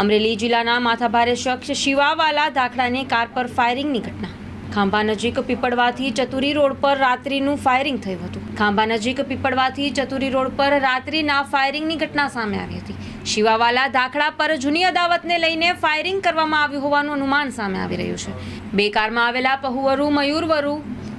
અમરેલી જિલ્લાના માથાભારે શખ્સ શિવાવાલા દાખલાની કાર પર ફાયરિંગની ઘટના. ખાંભા નજીક પીપળવાથી ચતુરી રોડ પર રાત્રિનું ફાયરિંગ થયું હતું. ખાંભા નજીક પીપળવાથી ચતુરી રોડ પર રાત્રિના ફાયરિંગની ઘટના સામે આવી હતી. શિવાવાલા દાખલા પર જૂની અદાવતને લઈને ફાયરિંગ કરવામાં આવ્યું હોવાનું અનુમાન સામે આવી રહ્યું છે. બે કારમાં આવેલા પહુવરુ, મયુરવરુ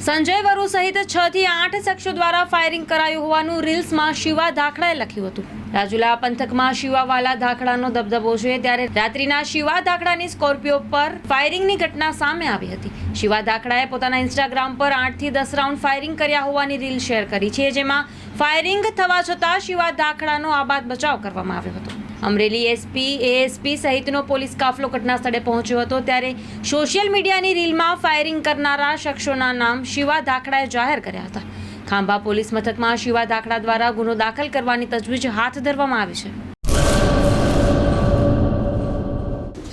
સંજય વરુ સહિત છ થી આઠ શખ્સો દ્વારા ફાયરિંગ કરાયું હોવાનું રીલ્સમાં શિવા ધાખડાએ લખ્યું હતું. રાજુલા પંથકમાં શિવાવાલા ધાખડાનો દબદબો છે ત્યારે રાત્રિના શિવા ધાખડાની સ્કોર્પિયો પર ફાયરિંગની ઘટના સામે આવી હતી. શિવા ધાખડાએ પોતાના ઇન્સ્ટાગ્રામ પર આઠથી દસ રાઉન્ડ ફાયરિંગ કર્યા હોવાની રીલ શેર કરી છે, જેમાં ફાયરિંગ થવા છતાં શિવા ધાખડાનો આબાદ બચાવ કરવામાં આવ્યો હતો. અમરેલી એસપી, એએસપી સહિતનો પોલીસ કાફલો ઘટના સ્થળે પહોંચ્યો હતો. ત્યારે સોશિયલ મીડિયાની રીલમાં ફાયરિંગ કરનારા શખ્સોના નામ શિવા ધાકડાએ જાહેર કર્યા હતા. ખાંભા પોલીસ મથકમાં શિવા ધાકડા દ્વારા ગુનો દાખલ કરવાની તજવીજ હાથ ધરવામાં આવી છે.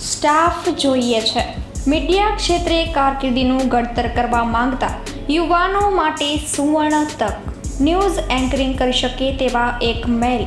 સ્ટાફ જોઈએ છે. મીડિયા ક્ષેત્રે કારકિર્દીનું ઘડતર કરવા માંગતા યુવાનો માટે સુવર્ણ તક. ન્યૂઝ એન્કરિંગ કરી શકે તેવા એક મેલ.